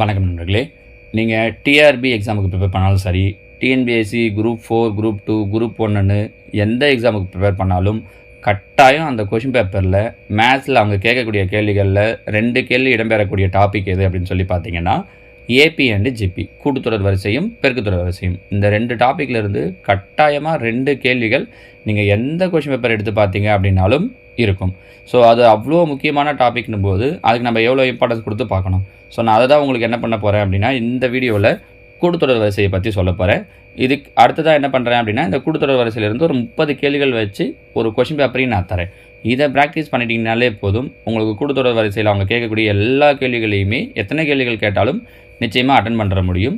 வணக்கம் நண்பர்களே. நீங்கள் டிஆர்பி எக்ஸாமுக்கு ப்ரிப்பேர் பண்ணாலும் சரி TNPSC group four group two group ஒன்றுன்னு எந்த எக்ஸாமுக்கு ப்ரிப்பேர் பண்ணாலும் கட்டாயம் அந்த கொஷின் பேப்பரில் மேத்ஸில் அவங்க கேட்கக்கூடிய கேள்விகளில் ரெண்டு கேள்வி இடம்பெறக்கூடிய டாபிக் எது அப்படின்னு சொல்லி பார்த்தீங்கன்னா ஏபி அண்டு ஜிபி கூட்டுத்தொடர் வரிசையும் பெருக்குத்தொடர் வரிசையும். இந்த ரெண்டு டாப்பிக்கில் இருந்து கட்டாயமாக ரெண்டு கேள்விகள் நீங்கள் எந்த கொஷின் பேப்பர் எடுத்து பார்த்தீங்க அப்படின்னாலும் இருக்கும். ஸோ அது அவ்வளோ முக்கியமான டாபிக்னும் போது அதுக்கு நம்ம எவ்வளோ இம்பார்ட்டன்ஸ் கொடுத்து பார்க்கணும். ஸோ நான் அதை தான் உங்களுக்கு என்ன பண்ண போகிறேன் அப்படின்னா இந்த வீடியோவில் கூட்டுத்தொடர் வரிசையை பற்றி சொல்ல போகிறேன் இதுக்கு அடுத்ததாக என்ன பண்ணுறேன் அப்படின்னா இந்த கூட்டுத்தொடர் வரிசையிலேருந்து ஒரு முப்பது கேள்விகள் வச்சு ஒரு கொஷின் பேப்பரையும் நான் தரேன். இதை ப்ராக்டிஸ் பண்ணிட்டீங்கனாலே போதும். உங்களுக்கு கூட்டுத்தொடர் வரிசையில் அவங்க கேட்கக்கூடிய எல்லா கேள்விகளையுமே எத்தனை கேள்விகள் கேட்டாலும் நிச்சயமாக அட்டன் பண்ணுற முடியும்.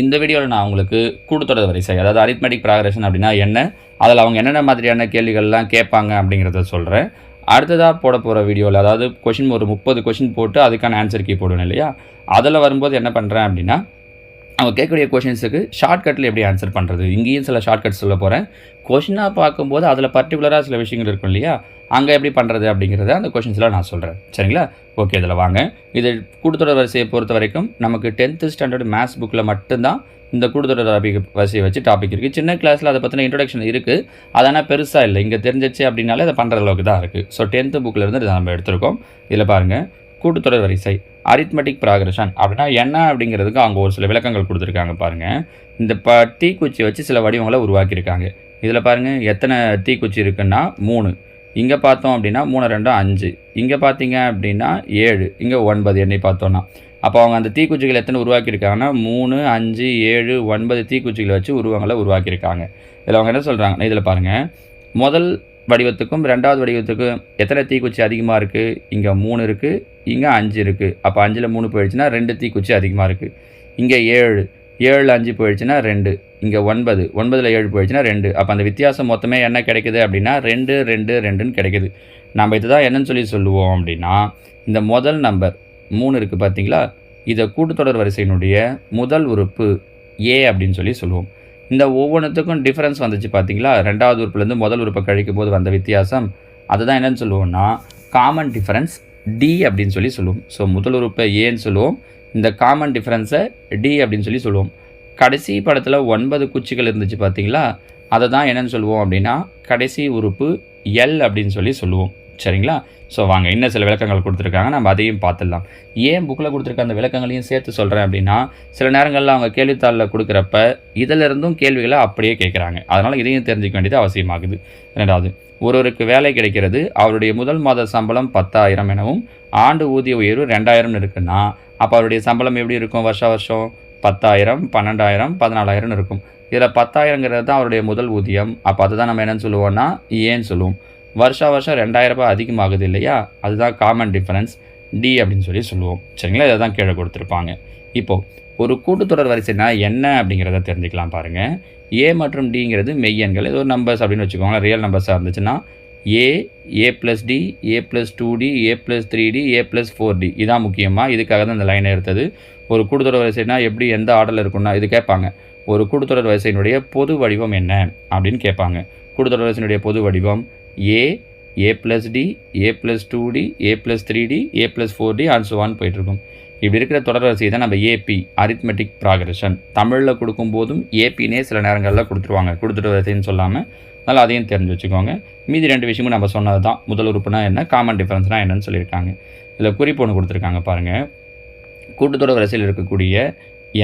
இந்த வீடியோவில் நான் உங்களுக்கு கூட்டுத்தொடர் வரிசை அதாவது அரித்மெட்டிக் ப்ராக்ரஷன் அப்படின்னா என்ன? அதில் அவங்க என்னென்ன மாதிரியான கேள்விகள்லாம் கேட்பாங்க அப்படிங்கிறத சொல்கிறேன் அடுத்ததாக போட போகிற வீடியோவில் அதாவது கொஷின் ஒரு முப்பது கொஷின் போட்டு அதுக்கான ஆன்சர் கீ போடுவேன் இல்லையா? அதில் வரும்போது என்ன பண்ணுறேன் அப்படின்னா அவங்க கேட்கக்கூடிய கொஷின்ஸுக்கு ஷார்ட்கட்டில் எப்படி ஆன்சர் பண்ணுறது இங்கேயும் சில ஷார்ட்கட் சொல்ல போகிறேன் கொஷினாக பார்க்கும்போது அதில் பர்டிகுலராக சில விஷயங்கள் இருக்கும் இல்லையா? அங்கே எப்படி பண்ணுறது அப்படிங்கிறத அந்த கொஷின்ஸில் நான் சொல்கிறேன் சரிங்களா? ஓகே இதில் வாங்க. இது கூட்டுத்தொடர் வரிசையை பொறுத்த வரைக்கும் நமக்கு டென்த்து ஸ்டாண்டர்ட் மேத்ஸ் புக்கில் மட்டும்தான் இந்த கூட்டுத்தொடர் டாபிக் வரிசையை வச்சு டாபிக் இருக்குது சின்ன கிளாஸில் அதை பற்றின இன்ட்ரடக்ஷன் இருக்குது அதனால் பெருசாக இல்லை. இங்கே தெரிஞ்சிச்சு அப்படின்னாலே அதை பண்ணுற அளவுக்கு தான் இருக்குது ஸோ டென்த்து புக்கில் இருந்து நம்ம எடுத்திருக்கோம். இதில் பாருங்கள் கூட்டுத்தொடர் வரிசை அரித்மெட்டிக் ப்ராக்ரஷன் அப்படின்னா என்ன அப்படிங்கிறதுக்கு அவங்க ஒரு சில விளக்கங்கள் கொடுத்துருக்காங்க பாருங்கள் இந்த ப தீக்குச்சி வச்சு சில வடிவங்களை உருவாக்கியிருக்காங்க. இதில் பாருங்கள் எத்தனை தீக்குச்சி இருக்குன்னா மூணு. இங்கே பார்த்தோம் அப்படின்னா மூணு ரெண்டும் அஞ்சு. இங்கே பார்த்தீங்க அப்படின்னா ஏழு. இங்கே ஒன்பது என்னை பார்த்தோன்னா அப்போ அவங்க அந்த தீக்குச்சிகள் எத்தனை உருவாக்கியிருக்காங்கன்னா மூணு அஞ்சு ஏழு ஒன்பது தீக்குச்சிகளை வச்சு உருவங்களை உருவாக்கியிருக்காங்க. இதில் அவங்க என்ன சொல்கிறாங்க இதில் பாருங்கள் முதல் வடிவத்துக்கும் ரெண்டாவது வடிவத்துக்கும் எத்தனை தீக்குச்சி அதிகமாக இருக்குது இங்கே மூணு இருக்குது இங்கே அஞ்சு இருக்குது அப்போ அஞ்சில் மூணு போயிடுச்சுன்னா ரெண்டு தீக்குச்சி அதிகமாக இருக்குது இங்கே ஏழு ஏழு அஞ்சு போயிடுச்சுன்னா ரெண்டு. இங்கே ஒன்பது ஒன்பதில் ஏழு போயிடுச்சுன்னா ரெண்டு. அப்போ அந்த வித்தியாசம் மொத்தமே என்ன கிடைக்குது அப்படின்னா ரெண்டு ரெண்டு ரெண்டுன்னு கிடைக்குது. நம்ம இதுதான் என்னன்னு சொல்லி சொல்லுவோம் அப்படின்னா இந்த முதல் நம்பர் மூணு இருக்குது பார்த்தீங்களா இதை கூட்டுத்தொடர் வரிசையினுடைய முதல் உறுப்பு ஏ அப்படின்னு சொல்லி சொல்லுவோம். இந்த ஒவ்வொன்றுத்துக்கும் டிஃப்ரென்ஸ் வந்துச்சு பார்த்தீங்களா ரெண்டாவது உறுப்புலேருந்து முதல் உறுப்பை கழிக்கும் போது வந்த வித்தியாசம் அதுதான் என்னென்னு சொல்லுவோம்னா காமன் டிஃப்ரென்ஸ் டி அப்படின்னு சொல்லி சொல்லுவோம். ஸோ முதல் உறுப்பை ஏன்னு சொல்லுவோம். இந்த காமன் டிஃப்ரென்ஸை டி அப்படின்னு சொல்லி சொல்லுவோம். கடைசி படத்தில் ஒன்பது குச்சிகள் இருந்துச்சு பார்த்தீங்களா அதை தான் என்னென்னு சொல்லுவோம் அப்படின்னா கடைசி உறுப்பு எல் அப்படின்னு சொல்லி சொல்லுவோம். சரிங்களா? ஸோ வாங்க இன்னும் சில விளக்கங்கள் கொடுத்துருக்காங்க. நம்ம அதையும் பார்த்துடலாம். ஏன் புக்கில் கொடுத்துருக்க அந்த விளக்கங்களையும் சேர்த்து சொல்கிறேன் அப்படின்னா சில நேரங்களில் அவங்க கேள்வித்தாளில் கொடுக்குறப்ப இதிலிருந்தும் கேள்விகளை அப்படியே கேட்குறாங்க. அதனால் இதையும் தெரிஞ்சுக்க வேண்டியது அவசியமாகுது. ரெண்டாவது ஒருவருக்கு வேலை கிடைக்கிறது அவருடைய முதல் மாத சம்பளம் பத்தாயிரம் எனவும் ஆண்டு ஊதிய உயர்வு ரெண்டாயிரம்னு இருக்குன்னா அப்போ அவருடைய சம்பளம் எப்படி இருக்கும் வருஷ வருஷம்? பத்தாயிரம் பன்னெண்டாயிரம் பதினாலாயிரம்னு இருக்கும். இதில் பத்தாயிரங்கிறது தான் அவருடைய முதல் ஊதியம். அப்போ அதுதான் நம்ம என்னன்னு சொல்லுவோம்னா ஏன்னு சொல்லுவோம். வருஷா வருஷம் ரெண்டாயிரம் ரூபாய் அதிகமாகுது இல்லையா? அதுதான் காமன் டிஃபரன்ஸ் டி அப்படின்னு சொல்லி சொல்லுவோம். சரிங்களா? இதை தான் கீழே கொடுத்துருப்பாங்க. இப்போது ஒரு கூட்டுத்தொடர் வரிசைனா என்ன அப்படிங்கிறத தெரிஞ்சுக்கலாம் பாருங்கள் ஏ மற்றும் டிங்கிறது மெய்யன்கள் இது ஒரு நம்பர்ஸ் அப்படின்னு வச்சுக்கோங்களேன். ரியல் நம்பர்ஸாக இருந்துச்சுன்னா A A plus D A plus two D A plus three D A plus four D இதான் முக்கியமாக இதுக்காக தான் இந்த லைனை எடுத்தது. ஒரு கூட்டுத்தொடர் வரிசைனா எப்படி எந்த ஆர்டரில் இருக்குன்னா இது கேட்பாங்க. ஒரு கூட்டுத்தொடர் வரிசையினுடைய பொது வடிவம் என்ன அப்படின்னு கேட்பாங்க. கூட்டுத்தொடர் வரிசையினுடைய பொது வடிவம் A A plus D A plus two D A plus three D A plus four D and on போயிட்டுருக்கும் இப்படி இருக்கிற தொடர்வரிசை தான் நம்ம ஏபி அரித்மெட்டிக் ப்ராக்ரஷன் தமிழில் கொடுக்கும்போதும் ஏபினே சில நேரங்களில் கொடுத்துருவாங்க. கொடுத்துட்டு வரிசைன்னு சொல்லாமல் அதனால் அதையும் தெரிஞ்சு வச்சுக்கோங்க. மீதி ரெண்டு விஷயமும் நம்ம சொன்னது தான். முதல் உறுப்புனா என்ன? காமன் டிஃப்ரென்ஸ்னால் என்னன்னு சொல்லியிருக்காங்க. இதில் குறிப்பு ஒன்று கொடுத்துருக்காங்க பாருங்கள் கூட்டுத்தொடர் வரிசையில் இருக்கக்கூடிய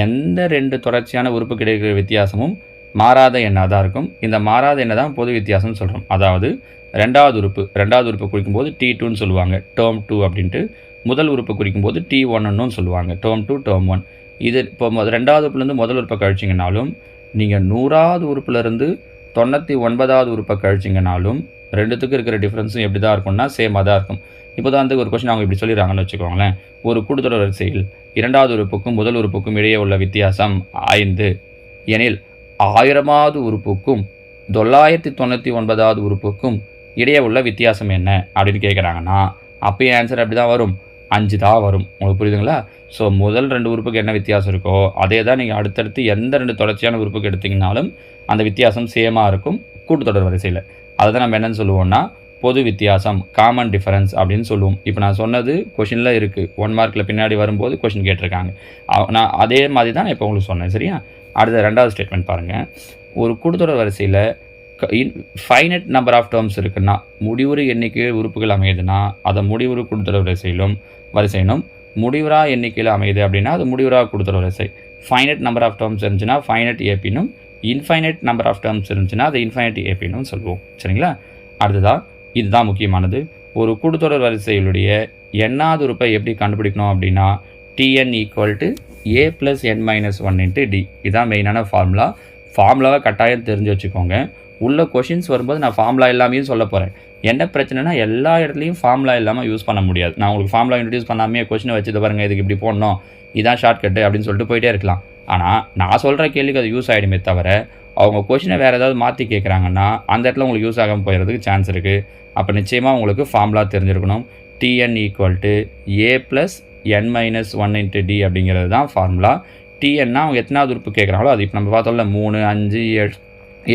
எந்த ரெண்டு தொடர்ச்சியான உறுப்பு கிடைக்கிற வித்தியாசமும் மாறாத எண்ணாக தான் இருக்கும். இந்த மாறாத எண்ணை தான் பொது வித்தியாசம்னு சொல்கிறோம் அதாவது ரெண்டாவது உறுப்பு ரெண்டாவது உறுப்பை குறிக்கும்போது டி டூன்னு சொல்லுவாங்க. டேர்ம் டூ அப்படின்ட்டு முதல் உறுப்பை குறிக்கும்போது டி ஒன்னு சொல்லுவாங்க. டேர்ம் டூ டேர்ம் ஒன் இது இப்போ மொ- ரெண்டாவது உறுப்புலேருந்து முதல் உறுப்பை கழிச்சிங்கனாலும் நீங்கள் நூறாவது உறுப்புலேருந்து தொண்ணூற்றி ஒன்பதாவது உறுப்பை கழிச்சிங்கனாலும் ரெண்டுத்துக்கும் இருக்கிற டிஃப்ரென்ஸும் எப்படி தான் இருக்கும்னா சேமாக தான் இருக்கும். இப்போ தான் வந்து ஒரு கொஸ்டின் அவங்க இப்படி சொல்லிடுறாங்கன்னு வச்சுக்கோங்களேன். ஒரு கூடுதல் வரிசையில் இரண்டாவது உறுப்புக்கும் முதல் உறுப்புக்கும் இடையே உள்ள வித்தியாசம் ஐந்து. எனில் ஆயிரமாவது உறுப்புக்கும் தொள்ளாயிரத்தி தொண்ணூற்றி ஒன்பதாவது உறுப்புக்கும் இடையே உள்ள வித்தியாசம் என்ன அப்படின்னு கேட்குறாங்கன்னா அப்பயும் ஆன்சர் அப்படி தான் வரும். அஞ்சு தான் வரும். உங்களுக்கு புரியுதுங்களா? ஸோ முதல் ரெண்டு உறுப்புக்கு என்ன வித்தியாசம் இருக்கோ அதே தான் நீங்கள் அடுத்தடுத்து எந்த ரெண்டு தொடர்ச்சியான உறுப்புக்கு எடுத்தீங்கனாலும் அந்த வித்தியாசம் சேமாக இருக்கும் கூட்டுத்தொடர் வரிசையில். அதை தான் நம்ம என்னன்னு சொல்லுவோம்னா பொது வித்தியாசம் காமன் டிஃபரன்ஸ் அப்படின்னு சொல்லுவோம். இப்போ நான் சொன்னது கொஷினில் இருக்குது ஒன் மார்க்கில் பின்னாடி வரும்போது கொஷின் கேட்டிருக்காங்க. நான் அதே மாதிரி தான் நான் இப்போ உங்களுக்கு சொன்னேன் சரியா? அடுத்த ரெண்டாவது ஸ்டேட்மெண்ட் பாருங்கள் ஒரு கூட்டுத்தொடர் வரிசையில் ஃபைனட் நம்பர் ஆஃப் டேர்ம்ஸ் இருக்குன்னா முடிவுறு எண்ணிக்கை உறுப்புகள் அமையுதுன்னா அதை முடிவுறு கூட்டுத்தொடர் வரிசையிலும் வரிசையினும் முடிவுறா எண்ணிக்கையில் அமையுது அப்படின்னா அது முடிவுறா கூட்டுத்தொடர் வரிசை. ஃபைனட் நம்பர் ஆஃப் டேர்ம்ஸ் இருந்துச்சுன்னா ஃபைனட் ஏபினும் இன்ஃபைனட் நம்பர் ஆஃப் டேர்ம்ஸ் இருந்துச்சுன்னா அது இன்ஃபைனட் ஏபின்னு சொல்லுவோம். சரிங்களா? அடுத்ததாக இதுதான் முக்கியமானது. ஒரு கூட்டுத்தொடர் வரிசையிலுடைய எண்ணாவது உறுப்பை எப்படி கண்டுபிடிக்கணும் அப்படின்னா t n equal to a plus n minus one into d இதுதான் மெயினான ஃபார்முலா ஃபார்முலாவை கட்டாயம் தெரிஞ்சு வச்சுக்கோங்க. உள்ள கொஷின்ஸ் வரும்போது நான் ஃபார்முலா எல்லாமே சொல்ல போகிறேன் என்ன பிரச்சனைனா எல்லா இடத்துலையும் ஃபார்முலா இல்லாமல் யூஸ் பண்ண முடியாது. நான் உங்களுக்கு ஃபார்முலா இன்ட்ரடியூஸ் பண்ணாமே கொஷினை வச்சு பாருங்கள் இதுக்கு இப்படி போடணும் இதான் ஷார்ட்கட்டு அப்படின்னு சொல்லிட்டு போயிட்டே இருக்கலாம். ஆனால் நான் சொல்கிற கேள்விக்கு அது யூஸ் ஆகிடுமே தவிர அவங்க கொஷினை வேறு ஏதாவது மாற்றி கேட்குறாங்கன்னா அந்த இடத்துல உங்களுக்கு யூஸ் ஆகாமல் போயிடுறதுக்கு சான்ஸ் இருக்குது அப்போ நிச்சயமாக உங்களுக்கு ஃபார்முலா தெரிஞ்சிருக்கணும். T n equal to a plus n minus one into d அப்படிங்கிறது தான் ஃபார்முலா டிஎன்னா அவங்க எத்தனாவது உறுப்பு கேட்குறாங்களோ அது இப்போ நம்ம பார்த்தோம்ல மூணு அஞ்சு ஏழு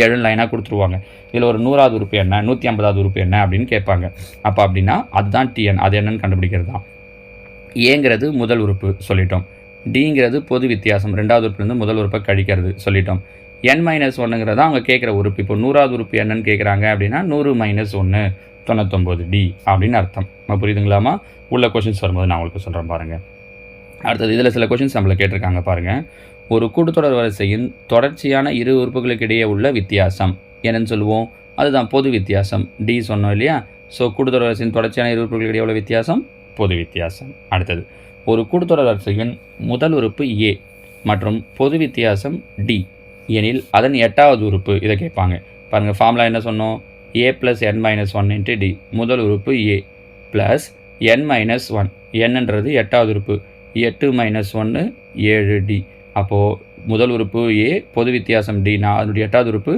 ஏழு லைனாக கொடுத்துருவாங்க. இதில் ஒரு நூறாவது உறுப்பு என்ன? நூற்றி ஐம்பதாவது உறுப்பு என்ன அப்படின்னு கேட்பாங்க. அப்போ அப்படின்னா அதுதான் டிஎன் அது என்னன்னு கண்டுபிடிக்கிறது தான் ஏங்கிறது முதல் உறுப்பு சொல்லிட்டோம். டிங்கிறது பொது வித்தியாசம். ரெண்டாவது உறுப்புலேருந்து முதல் உறுப்பை கழிக்கிறது சொல்லிட்டோம். என் மைனஸ் ஒன்றுங்கிறதா அவங்க கேட்குற உறுப்பு. இப்போ நூறாவது உறுப்பு என்னன்னு கேட்குறாங்க அப்படின்னா நூறு மைனஸ் ஒன்று தொண்ணூத்தொம்பது டி அப்படின்னு அர்த்தம். புரியுதுங்களாமா உள்ள கொஷின்ஸ் வரும்போது நான் உங்களுக்கு சொல்கிறேன் பாருங்கள் அடுத்தது இதில் சில கொஷின்ஸ் நம்மளை கேட்டிருக்காங்க பாருங்கள் ஒரு கூட்டுத்தொடர் வரிசையின் தொடர்ச்சியான இரு உறுப்புகளுக்கு இடையே உள்ள வித்தியாசம். என்னன்னு சொல்லுவோம். அதுதான் பொது வித்தியாசம். டி சொன்னோம் இல்லையா? ஸோ கூட்டுத்தொடர் வரிசையின் தொடர்ச்சியான இரு உறுப்புகளுக்கு இடையே உள்ள வித்தியாசம் பொது வித்தியாசம். அடுத்தது ஒரு கூட்டுத்தொடர் வரிசையின் முதல் உறுப்பு ஏ மற்றும் பொது வித்தியாசம் டி. எனில் அதன் எட்டாவது உறுப்பு இதை கேட்பாங்க. பாருங்கள் ஃபார்முலா என்ன சொன்னோம்? A plus N minus one into D முதல் உறுப்பு A plus N minus one என்னன்றது எட்டாவது உறுப்பு. எட்டு மைனஸ் ஒன்று ஏழு டி அப்போது முதல் உறுப்பு ஏ பொது வித்தியாசம் டினா அதனுடைய எட்டாவது உறுப்பு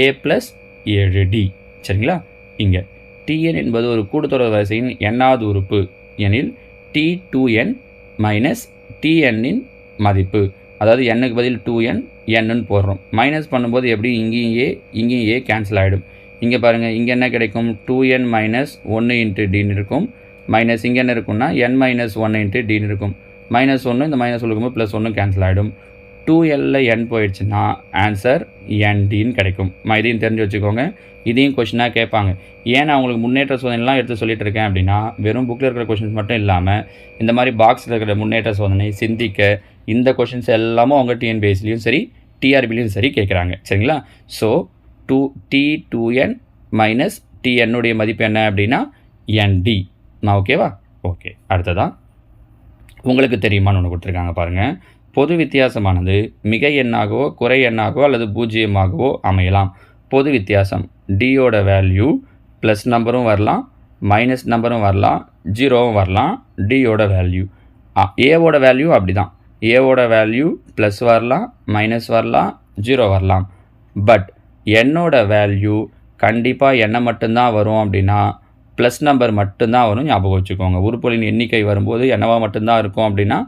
ஏ ப்ளஸ் ஏழு டி சரிங்களா? இங்கே. டிஎன் என்பது ஒரு கூட்டுத்தொடர் வரிசையின் எண்ணாவது உறுப்பு. எனில் டி டூ என் மைனஸ் டிஎன்னின் மதிப்பு. அதாவது எண்ணுக்கு பதில் டூ என் என்னன்னு போடுறோம். மைனஸ் பண்ணும்போது எப்படி இங்கேயும் ஏ இங்கேயும் ஏ கேன்சல் ஆகிடும் இங்கே பாருங்கள் இங்கே என்ன கிடைக்கும்? டூ என் மைனஸ் ஒன்று இன்ட்டு டின்னு இருக்கும். மைனஸ் இங்கே என்ன இருக்கும்னா என் மைனஸ் ஒன் இன்ட்டு டின்னு இருக்கும். மைனஸ் ஒன்று இந்த மைனஸ் கொடுக்கும்போது ப்ளஸ் ஒன்று கேன்சல் ஆகிடும் டூ எல்ல என் போயிடுச்சுன்னா ஆன்சர் என்டின்னு கிடைக்கும். ம இதையும் தெரிஞ்சு வச்சுக்கோங்க. இதையும் கொஷினாக கேட்பாங்க. ஏன் அவங்களுக்கு முன்னேற்ற சோதனைலாம் எடுத்து சொல்லிட்டு இருக்கேன் அப்படின்னா வெறும் புக்கில் இருக்கிற கொஷின்ஸ் மட்டும் இல்லாமல் இந்த மாதிரி பாக்ஸில் இருக்கிற முன்னேற்ற சோதனை சிந்திக்க இந்த கொஷின்ஸ் எல்லாமும் அவங்க டிஎன்பிஎஸ்லேயும் சரி டிஆர்பிலையும் சரி கேட்குறாங்க. சரிங்களா? So two D two N minus டிஎன்னுடைய மதிப்பு என்ன அப்படின்னா என்டி நான் ஓகேவா ஓகே அடுத்ததான் உங்களுக்கு தெரியுமான்னு ஒன்று கொடுத்துருக்காங்க பாருங்கள் பொது வித்தியாசமானது மிகை எண்ணாகவோ குறை எண்ணாகவோ அல்லது பூஜ்ஜியமாகவோ அமையலாம். பொது வித்தியாசம். டியோட வேல்யூ ப்ளஸ் நம்பரும் வரலாம் மைனஸ் நம்பரும் வரலாம் ஜீரோவும் வரலாம் டியோட வேல்யூ ஏவோட வேல்யூ அப்படி தான் ஏவோட வேல்யூ ப்ளஸ் வரலாம் மைனஸ் வரலாம் ஜீரோ வரலாம். பட் என்னோட வேல்யூ கண்டிப்பாக என்ன மட்டும்தான் வரும் அப்படின்னா ப்ளஸ் நம்பர் மட்டும்தான் வரும் ஞாபகம் வச்சுக்கோங்க. உறுப்புகளின் எண்ணிக்கை வரும்போது என்னவாக மட்டும்தான் இருக்கும் அப்படின்னா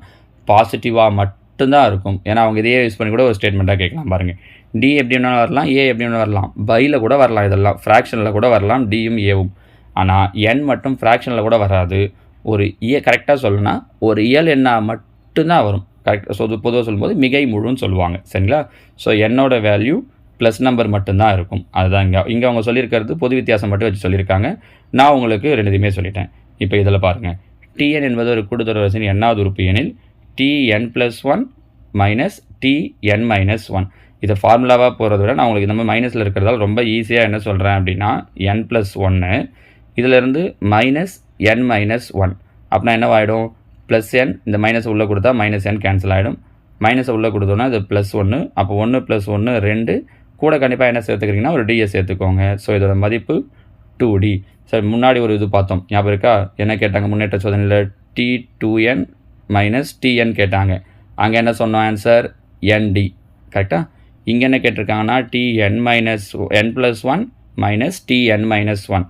பாசிட்டிவாக மட்டும்தான் இருக்கும். ஏன்னா அவங்க இதையே யூஸ் பண்ணி கூட ஒரு ஸ்டேட்மெண்ட்டாக கேட்கலாம் பாருங்கள் டி எப்படி வேணாலும் வரலாம் ஏ எப்படி வேணாலும் வரலாம். பையில் கூட வரலாம் இதெல்லாம். ஃப்ராக்ஷனில் கூட வரலாம் டியும் ஏவும் ஆனால் என் மட்டும் ஃப்ராக்ஷனில் கூட வராது. ஒரு e இய கரெக்டாக சொல்லணும்னா ஒரு இயல் என்ன மட்டும்தான் வரும். கரெக்டாக சொல் பொதுவாக சொல்லும்போது மிகை முழுன்னு சொல்லுவாங்க. சரிங்களா? ஸோ என்னோட வேல்யூ ப்ளஸ் நம்பர் மட்டும்தான் இருக்கும். அதுதான் இங்கே இங்கே அவங்க சொல்லியிருக்கிறது பொது வித்தியாசம் மட்டும் வச்சு சொல்லியிருக்காங்க. நான் உங்களுக்கு ரெண்டுத்தையுமே சொல்லிட்டேன். இப்போ இதில் பாருங்கள் டிஎன் என்பது ஒரு கூட்டுத்தொடர் வரிசையின் எண்ணாவது உறுப்பு எனில் t n plus one minus t n minus one இதை ஃபார்முலாவாக போகிறத விட நான் உங்களுக்கு இந்த மாதிரி மைனஸில் இருக்கிறதால ரொம்ப ஈஸியாக என்ன சொல்கிறேன் அப்படின்னா என் ப்ளஸ் ஒன்று இதிலேருந்து மைனஸ் என் மைனஸ் ஒன் அப்படின்னா என்னவாயிடும்? ப்ளஸ் என் இந்த மைனஸ் உள்ளே கொடுத்தா மைனஸ் என் கேன்சல் ஆகிடும் மைனஸை உள்ளே கொடுத்தோன்னா இது ப்ளஸ் ஒன்று அப்போ ஒன்று ப்ளஸ் ஒன்று ரெண்டு கூட கண்டிப்பாக என்ன சேர்த்துக்கிறீங்கன்னா ஒரு டிஎஸ் சேர்த்துக்கோங்க. ஸோ இதோட மதிப்பு டூ டி சார் முன்னாடி ஒரு இது பார்த்தோம். ஞாபகம் இருக்கா? என்ன கேட்டாங்க? முன்னேற்ற சோதனையில் T two N minus TN கேட்டாங்க. அங்கே என்ன சொன்னோம்? ஆன்சர் என்டி கரெக்டாக இங்கே என்ன கேட்டிருக்காங்கன்னா t n minus n plus one minus t n minus one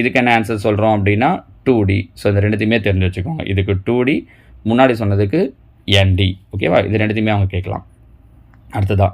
இதுக்கு என்ன ஆன்சர் சொல்கிறோம் அப்படின்னா டூ டி ஸோ இந்த ரெண்டுத்தையுமே தெரிஞ்சு வச்சுக்கோங்க. இதுக்கு டூ டி முன்னாடி சொன்னதுக்கு என்டி ஓகேவா இது ரெண்டுத்தையுமே அவங்க கேட்கலாம். அடுத்ததாக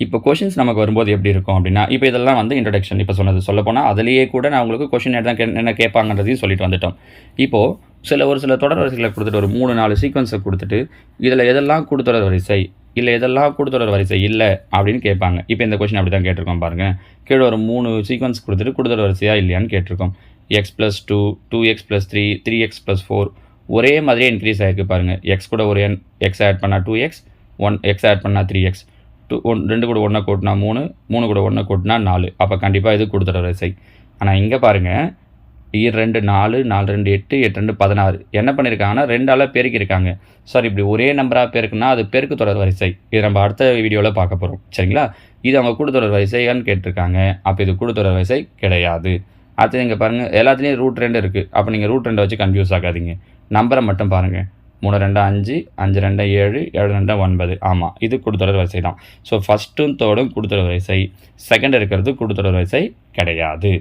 இப்போ கொஷின்ஸ் நமக்கு வரும்போது எப்படி இருக்கும் அப்படின்னா இப்போ இதெல்லாம் வந்து இன்ட்ரடக்ஷன் இப்போ சொன்னது சொல்ல போனால் அதுலேயே கூட நான் உங்களுக்கு கொஷின் தான் கே- என்ன கேட்பாங்கன்றதையும் சொல்லிட்டு வந்துட்டோம். இப்போது சில ஒரு சில தொடர் வரிசைகளை கொடுத்துட்டு ஒரு மூணு நாலு சீக்வன்ஸை கொடுத்துட்டு இதில் எதெல்லாம் கூடுதொடர் வரிசை இல்லை எதெல்லாம் கூடுதொடர் வரிசை இல்லை அப்படின்னு கேட்பாங்க. இப்போ இந்த கொஷின் அப்படி தான் கேட்டிருக்கோம் பாருங்கள் கீழே ஒரு மூணு சீக்வன்ஸ் கொடுத்துட்டு கூடுதொடர் வரிசையா இல்லையான்னு கேட்டிருக்கோம். X plus two two x plus three three x plus four ஒரே மாதிரியே இன்க்ரீஸ் ஆகிருக்கு பாருங்கள் எக்ஸ் கூட ஒரு எக்ஸ் ஆட் பண்ணால் two x one x add பண்ணால் த்ரீ எக்ஸ் டூ ஒன் ரெண்டு கூட ஒன்றை கூட்டினா மூணு மூணு கூட ஒன்றை கூட்டினா நாலு. அப்போ கண்டிப்பாக இது கொடுத்துற வரிசை ஆனால் இங்கே பாருங்கள் இரு ரெண்டு நாலு நாலு ரெண்டு எட்டு எட்டு ரெண்டு பதினாறு. என்ன பண்ணியிருக்காங்கன்னா ரெண்டால் பெருக்கியிருக்காங்க சார் இப்படி ஒரே நம்பராக பெருக்குன்னா அது பெருக்கு தொடர் வரிசை. இது நம்ம அடுத்த வீடியோவில் பார்க்க போகிறோம் சரிங்களா? இது அவங்க கூடுதொடர் வரிசைன்னு கேட்டிருக்காங்க. அப்போ இது கூடுதொடர் வரிசை கிடையாது. அடுத்து இங்கே பாருங்கள் எல்லாத்துலேயும் ரூட் ரெண்டு இருக்குது அப்போ நீங்கள் ரூட் ரெண்டை வச்சு கன்ஃபியூஸ் ஆகாதீங்க. நம்பரை மட்டும் பாருங்கள் மூணு ரெண்டு அஞ்சு அஞ்சு ரெண்டு ஏழு ஏழு ரெண்டு ஒன்பது. ஆமாம் இது கொடுத்தொடர் வரிசை தான். ஸோ ஃபஸ்ட்டும் தேர்டும் கொடுத்தொடர் வரிசை. செகண்ட் இருக்கிறது கொடுத்தொடர் வரிசை கிடையாது.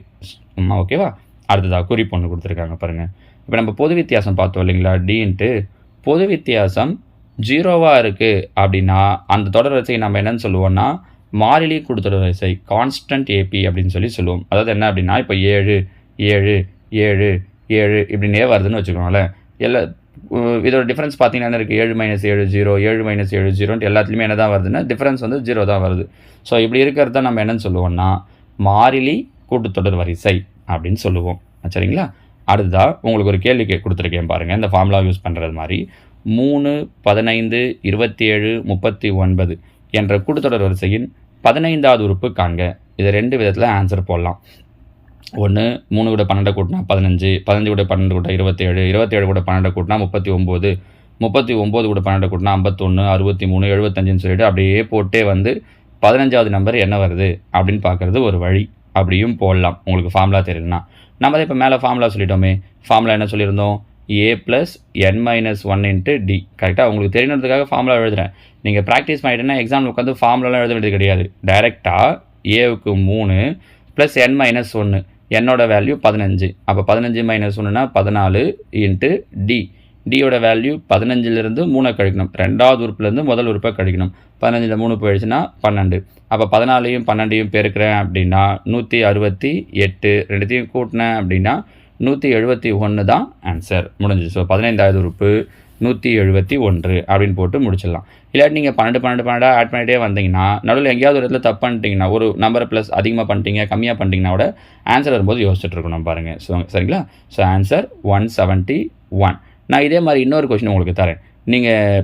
ஆமாம் ஓகேவா அடுத்ததாக குறிப்பு ஒன்று கொடுத்துருக்காங்க பாருங்கள் இப்போ நம்ம பொது வித்தியாசம் பார்த்தோம் இல்லைங்களா? டீன்ட்டு பொது வித்தியாசம் ஜீரோவாக இருக்குது அப்படின்னா அந்த தொடர் வரிசையை நம்ம என்னென்னு சொல்லுவோம்னா மாறிலி கொடுத்தொடர் வரிசை கான்ஸ்டன்ட் ஏபி அப்படின்னு சொல்லி சொல்லுவோம். அதாவது என்ன அப்படின்னா இப்போ ஏழு ஏழு ஏழு ஏழு இப்படின்னே வருதுன்னு வச்சுக்கோங்களேன். எல்லா இதோட டிஃப்ரென்ஸ் பார்த்தீங்கன்னா என்ன இருக்குது ஏழு மைனஸ் ஏழு ஜீரோ ஏழு மைனஸ் ஏழு ஜீரோன்ட்டு எல்லாத்துலேயுமே என்ன தான் வருதுன்னா டிஃப்ரென்ஸ் வந்து ஜீரோ தான் வருது. ஸோ இப்படி இருக்கிறது தான் நம்ம என்னென்னு சொல்லுவோம்னா மாறிலி கூட்டுத்தொடர் வரிசை அப்படின்னு சொல்லுவோம். சரிங்களா? அடுத்ததாக உங்களுக்கு ஒரு கேள்வி கே கொடுத்துருக்கேன் பாருங்கள் இந்த ஃபார்முலா யூஸ் பண்ணுறது மாதிரி மூணு பதினைந்து இருபத்தி ஏழு முப்பத்தி ஒன்பது என்ற கூட்டுத்தொடர் வரிசையின் பதினைந்தாவது உறுப்பு காண்க. இதை ரெண்டு விதத்தில் ஆன்சர் போடலாம். ஒன்று மூணு கூட பன்னெண்டு கூட்டினா பதினஞ்சு பதினஞ்சு கூட பன்னெண்டு கூட்டினா இருபத்தேழு இருபத்தேழு கூட பன்னெண்டு கூட்டினா முப்பத்தி ஒம்பது முப்பத்தி ஒம்பது கூட பன்னெண்டு கூட்டினா ஐம்பத்தொன்று அறுபத்தி மூணு எழுபத்தஞ்சுன்னு சொல்லிட்டு அப்படியே போட்டே வந்து பதினஞ்சாவது நம்பர் என்ன வருது அப்படின்னு பார்க்குறது ஒரு வழி. அப்படியும் போடலாம். உங்களுக்கு ஃபார்முலா தெரியலனா நம்ம தான் இப்போ மேலே ஃபார்முலா சொல்லிட்டோமே. ஃபார்முலா என்ன சொல்லியிருந்தோம்? A plus n minus one into d கரெக்டாக உங்களுக்கு தெரியணுன்றதுக்காக ஃபார்முலா எழுதுகிறேன் நீங்கள் ப்ராக்டிஸ் பண்ணிட்டேன்னா எக்ஸாம் உட்காந்து ஃபார்முலாலாம் எழுத வேண்டியது கிடையாது. டைரெக்டாக ஏவுக்கு மூணு ப்ளஸ் என் மைனஸ் ஒன்று என்னோட வேல்யூ பதினஞ்சு. அப்போ பதினஞ்சு மைனஸ் ஒன்றுனா பதினாலு இன்ட்டு டி டியோட வேல்யூ பதினஞ்சிலிருந்து மூணை கழிக்கணும். ரெண்டாவது உறுப்புலேருந்து முதல் உறுப்பை கழிக்கணும். பதினஞ்சில் மூணு போயிடுச்சுன்னா பன்னெண்டு. அப்போ பதினாலையும் பன்னெண்டையும் பெருக்கிறேன் அப்படின்னா நூற்றி அறுபத்தி எட்டு. ரெண்டுத்தையும் கூட்டினேன் அப்படின்னா நூற்றி எழுபத்தி ஒன்று தான் ஆன்சர் முடிஞ்சு ஸோ பதினைந்தாவது உறுப்பு. நூற்றி எழுபத்தி ஒன்று அப்படின்னு போட்டு முடிச்சிடலாம். இல்லாட்டி நீங்கள் பன்னெண்டு பன்னெண்டு பன்னெண்டாக ஆட் பண்ணிட்டே வந்தீங்கன்னா நடுவில் எங்கேயாவது ஒரு இடத்துல தப்பு பண்ணிட்டீங்கன்னா ஒரு நம்பரை ப்ளஸ் அதிகமாக பண்ணிட்டீங்க கம்மியாக பண்ணிட்டீங்கன்னா கூட ஆன்சர் வரும்போது யோசிச்சுட்டு இருக்கணும் பாருங்கள் ஸோ சரிங்களா? So answer one seventy one நான் இதே மாதிரி இன்னொரு கொஷின் உங்களுக்கு தரேன். நீங்கள்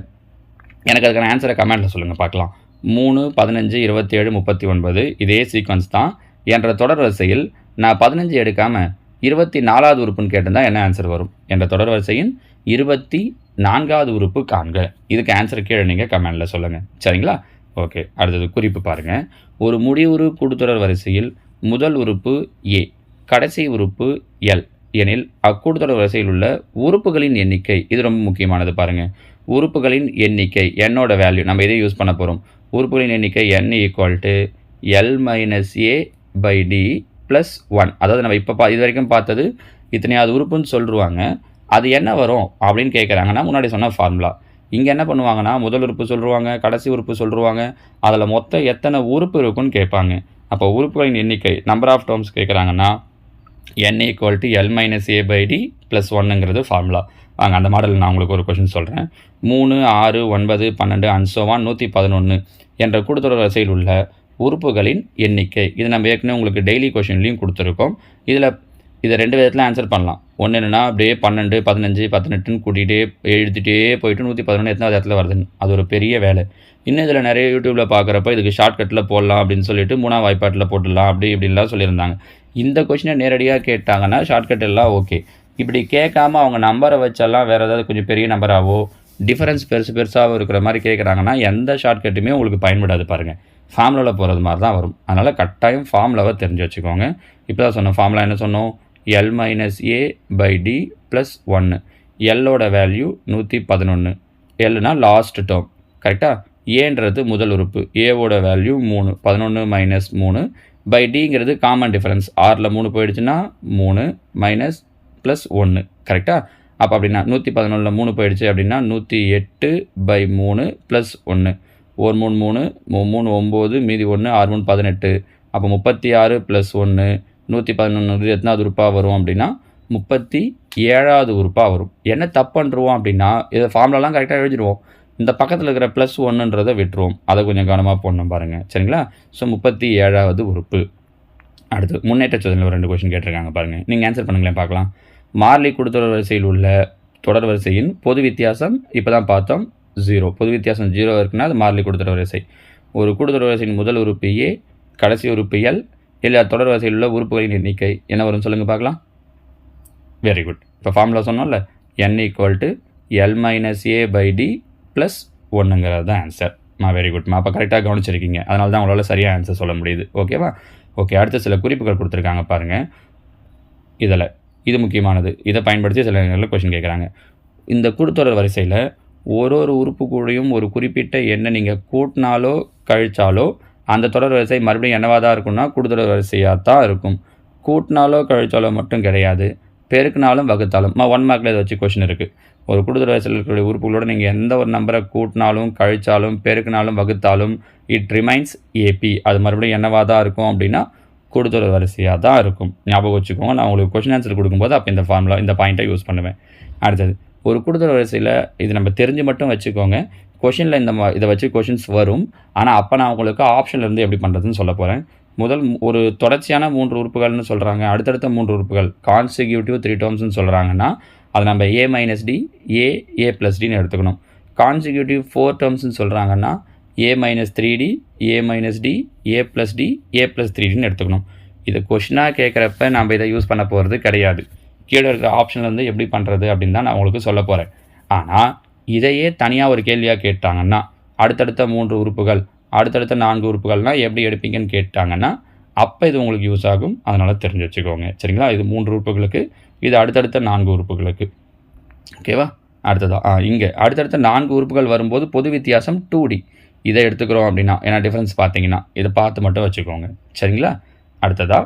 எனக்கு அதுக்கான ஆன்சரை கமெண்ட்டில் சொல்லுங்கள் பார்க்கலாம். மூணு பதினஞ்சு இருபத்தேழு முப்பத்தி ஒன்பது இதே சீக்வன்ஸ் தான். என்ற தொடர் வரிசையில் நான் பதினஞ்சு எடுக்காமல் இருபத்தி நாலாவது உறுப்புன்னு கேட்டிருந்தால் என்ன ஆன்சர் வரும்? என்ற தொடர் வரிசையின் இருபத்தி நான்காவது உறுப்பு காண்க. இதுக்கு ஆன்சர் கீழே நீங்கள் கமெண்டில் சொல்லுங்கள் சரிங்களா? ஓகே அடுத்தது குறிப்பு பாருங்கள் ஒரு முடிவுறு கூடுதொடர் வரிசையில் முதல் உறுப்பு ஏ கடைசி உறுப்பு எல் எனில் அக்கூடுதொடர் வரிசையில் உள்ள உறுப்புகளின் எண்ணிக்கை இது ரொம்ப முக்கியமானது பாருங்கள் உறுப்புகளின் எண்ணிக்கை என்னோட வேல்யூ நம்ம இதை யூஸ் பண்ண போகிறோம் உறுப்புகளின் எண்ணிக்கை n equal to l minus a by d plus one அதாவது நம்ம இப்போ பா இது வரைக்கும் பார்த்தது இத்தனையாவது உறுப்புன்னு சொல்லுவாங்க. அது என்ன வரும் அப்படின்னு கேட்குறாங்கன்னா முன்னாடி சொன்ன ஃபார்முலா இங்கே என்ன பண்ணுவாங்கன்னா முதல் உறுப்பு சொல்லுவாங்க கடைசி உறுப்பு சொல்லுவாங்க. அதில் மொத்தம் எத்தனை உறுப்பு இருக்குன்னு கேட்பாங்க. அப்போ உறுப்புகளின் எண்ணிக்கை நம்பர் ஆஃப் டேர்ம்ஸ் கேட்குறாங்கன்னா n equal to l minus a by d plus ஒன்னுங்கிறது formula வாங்க அந்த மாடலில் நான் உங்களுக்கு ஒரு கொஷின் சொல்கிறேன் மூணு ஆறு ஒன்பது பன்னெண்டு அன்சோவான் நூற்றி பதினொன்று என்ற கூடுதொடர் வரிசையில் உள்ள உறுப்புகளின் எண்ணிக்கை. இது நம்ம ஏற்கனவே உங்களுக்கு டெய்லி கொஷின்லேயும் கொடுத்துருக்கோம். இதில் இதை ரெண்டு விதத்தில் ஆன்சர் பண்ணலாம். ஒன்று என்னென்னா அப்படியே பன்னெண்டு பதினஞ்சு பதினெட்டுன்னு கூட்டிகிட்டே எழுதிட்டே போயிட்டு நூற்றி பதினொன்று எத்தனாவது இடத்துல வருதுன்னு. அது ஒரு பெரிய வேலை. இன்னும் இதில் நிறைய யூடியூப்பில் பார்க்குறப்ப இதுக்கு ஷார்ட்கட்டில் போடலாம் அப்படின்னு சொல்லிட்டு மூணாம் வாய்ப்பாட்டில் போட்டுடலாம் அப்படி இப்படின்லாம் சொல்லியிருந்தாங்க. இந்த கொஷினை நேரடியாக கேட்டாங்கன்னா ஷார்ட்கட் எல்லாம் ஓகே இப்படி கேட்காம அவங்க நம்பரை வச்செல்லாம் வேறு ஏதாவது கொஞ்சம் பெரிய நம்பராகவோ டிஃபரன்ஸ் பெருசு பெருசாகவோ இருக்கிற மாதிரி கேட்குறாங்கன்னா எந்த ஷார்ட்கட்டுமே உங்களுக்கு பயன்படாது பாருங்கள் ஃபார்முலாவில் போகிறது மாதிரி தான் வரும். அதனால் கட்டாயம் ஃபார்முலாவை தெரிஞ்சு வச்சுக்கோங்க. இப்போ தான் சொன்னோம் ஃபார்முலா என்ன சொன்னோம்? L minus a by d plus ஒன்று எல்லோட வேல்யூ நூற்றி பதினொன்று எல்னா லாஸ்ட் டேர்ம் கரெக்டாக ஏன்றது முதல் உறுப்பு. ஏவோட வேல்யூ மூணு. பதினொன்று மைனஸ் மூணு பை டிங்கிறது காமன் டிஃபரன்ஸ் ஆறில் மூணு போயிடுச்சுன்னா மூணு மைனஸ் ப்ளஸ் ஒன்று கரெக்டாக அப்போ அப்படின்னா நூற்றி பதினொன்றில் மூணு போயிடுச்சு அப்படின்னா நூற்றி எட்டு பை மூணு ப்ளஸ் ஒன்று ஒரு மூணு மூணு மூ- மூணு ஒம்பது மீதி ஒன்று ஆறு மூணு பதினெட்டு. அப்போ முப்பத்தி ஆறு ப்ளஸ் ஒன்று நூற்றி பதினொன்று எத்தனாவது உறுப்பாக வரும் அப்படின்னா முப்பத்தி ஏழாவது உறுப்பாக வரும். என்ன தப்பு பண்ணுருவோம் அப்படின்னா இதை ஃபார்ம்லலாம் கரெக்டாக எழுதிடுவோம். இந்த பக்கத்தில் இருக்கிற ப்ளஸ் ஒன்றுன்றதை விட்டுருவோம். அதை கொஞ்சம் கவனமாக போடணும் பாருங்கள் சரிங்களா? ஸோ முப்பத்தி ஏழாவது உறுப்பு. அடுத்து முன்னேற்ற சோதனையில் ஒரு ரெண்டு கொஷின் கேட்டிருக்காங்க பாருங்கள் நீங்கள் ஆன்சர் பண்ணுங்களேன் பார்க்கலாம். மார்லி கொடுத்தொடர் வரிசையில் உள்ள தொடர் வரிசையின் பொது வித்தியாசம் இப்போ தான் பார்த்தோம் ஜீரோ பொது வித்தியாசம் ஜீரோ இருக்குன்னா அது மார்லி கொடுத்தொடர் வரிசை. ஒரு கூடுதல் வரிசையின் முதல் உறுப்பு ஏ கடைசி உறுப்பு எல் இல்லை தொடர் வரிசையில் உள்ள உறுப்புகளின் எண்ணிக்கை என்ன வரும் சொல்லுங்கள் பார்க்கலாம். வெரி குட் இப்போ ஃபார்முலா சொன்னோம்ல n equal to l minus a by d plus ஒன்றுங்கிறது தான் ஆன்சர் மா வெரி குட்மா அப்போ கரெக்டாக கவனிச்சிருக்கீங்க. அதனால தான் உங்களால் சரியாக ஆன்சர் சொல்ல முடியுது. ஓகேவா ஓகே அடுத்த சில குறிப்புகள் கொடுத்துருக்காங்க பாருங்கள் இதில் இது முக்கியமானது. இதை பயன்படுத்தி சில நேரங்களில் கொஷின் கேட்குறாங்க இந்த கூட்டுத்தொடர் வரிசையில் ஒரு ஒரு உறுப்பு கூடையும் ஒரு குறிப்பிட்ட எண்ணை நீங்கள் கூட்டினாலோ கழிச்சாலோ அந்த தொடர் வரிசை மறுபடியும் என்னவாக தான் இருக்கும்னா கூடுதல் வரிசையாக தான் இருக்கும். கூட்டினாலோ கழிச்சாலோ மட்டும் கிடையாது. பெருக்கினாலும் வகுத்தாலும். ஒன் மார்க்கில் இதை வச்சு கொஷின் இருக்குது ஒரு கூடுதல் வரிசையில் இருக்கக்கூடிய உறுப்புகளோட நீங்கள் எந்த ஒரு நம்பரை கூட்டினாலும் கழிச்சாலும் பெருக்கினாலும் வகுத்தாலும் இட் ரிமைன்ஸ் ஏபி அது மறுபடியும் என்னவாக தான் இருக்கும் அப்படின்னா கூடுதல் வரிசையாக தான் இருக்கும். ஞாபகம் வச்சுக்கோங்க. நான் உங்களுக்கு கொஷின் ஆன்சர் கொடுக்கும்போது அப்போ இந்த ஃபார்முலா இந்த பாயிண்ட்டை யூஸ் பண்ணுவேன். அடுத்தது ஒரு கூடுதல் வரிசையில் இது நம்ம தெரிஞ்சு மட்டும் வச்சுக்கோங்க. கொஷினில் இந்த மா- இதை வச்சு கொஷின்ஸ் வரும். ஆனால் அப்போ நான் உங்களுக்கு ஆப்ஷன்லேருந்து எப்படி பண்ணுறதுன்னு சொல்ல போகிறேன் முதல் ஒரு தொடர்ச்சியான மூன்று உறுப்புகள்னு சொல்கிறாங்க அடுத்தடுத்த மூன்று உறுப்புகள் கான்சிக்யூட்டிவ் த்ரீ டேர்ம்ஸ்னு சொல்கிறாங்கன்னா அதை நம்ம a minus d a a plus டின்னு எடுத்துக்கணும். கான்சிக்யூட்டிவ் ஃபோர் டேர்ம்ஸ்னு சொல்கிறாங்கன்னா a minus three d a minus d a plus d a plus three டின்னு எடுத்துக்கணும். இது கொஷினாக கேட்குறப்ப நம்ம இதை யூஸ் பண்ண போகிறது கிடையாது. கீழே இருக்கிற ஆப்ஷன்லேருந்து எப்படி பண்ணுறது அப்படின்னு தான் நான் உங்களுக்கு சொல்ல போகிறேன் ஆனால் இதையே தனியாக ஒரு கேள்வியாக கேட்டாங்கன்னா அடுத்தடுத்த மூன்று உறுப்புகள் அடுத்தடுத்த நான்கு உறுப்புகள்னால் எப்படி எடுப்பீங்கன்னு கேட்டாங்கன்னா அப்போ இது உங்களுக்கு யூஸ் ஆகும். அதனால் தெரிஞ்சு வச்சுக்கோங்க. சரிங்களா? இது மூன்று உறுப்புகளுக்கு இது அடுத்தடுத்த நான்கு உறுப்புகளுக்கு. ஓகேவா அடுத்ததா? ஆ இங்கே. அடுத்தடுத்த நான்கு உறுப்புகள் வரும்போது பொது வித்தியாசம் டூ டி இதை எடுத்துக்கிறோம் அப்படின்னா ஏன்னா டிஃப்ரென்ஸ் பார்த்தீங்கன்னா இதை பார்த்து மட்டும் வச்சுக்கோங்க. சரிங்களா? அடுத்ததாக